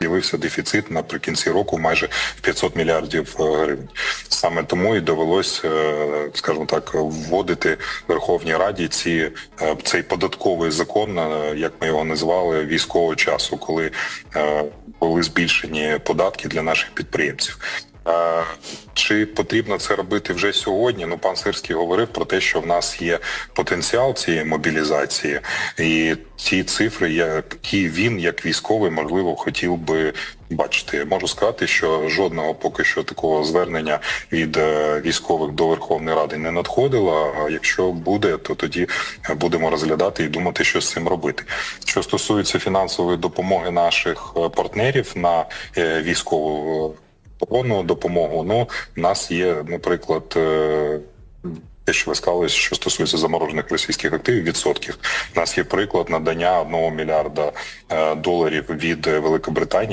З'явився дефіцит наприкінці року майже в 500 мільярдів е, гривень. Саме тому і довелось, е, скажімо так, вводити Верховній Раді ці е, цей податковий закон, як ми його назвали, військового часу, коли були збільшені податки для наших підприємців. Чи потрібно це робити вже сьогодні? Ну, пан Сирський говорив про те, що в нас є потенціал цієї мобілізації, і ті цифри, які він, як військовий, можливо, хотів би бачити. Можу сказати, що жодного поки що такого звернення від е, військових до Верховної Ради не надходило. А якщо буде, то тоді будемо розглядати і думати, що з цим робити. Що стосується фінансової допомоги наших е, партнерів на е, військову оборонну допомогу. Ну, в нас є, наприклад, е, те, що ви сказали, що стосується заморожених російських активів, відсотків. У нас є приклад надання 1 мільярда е, доларів від Великобританії.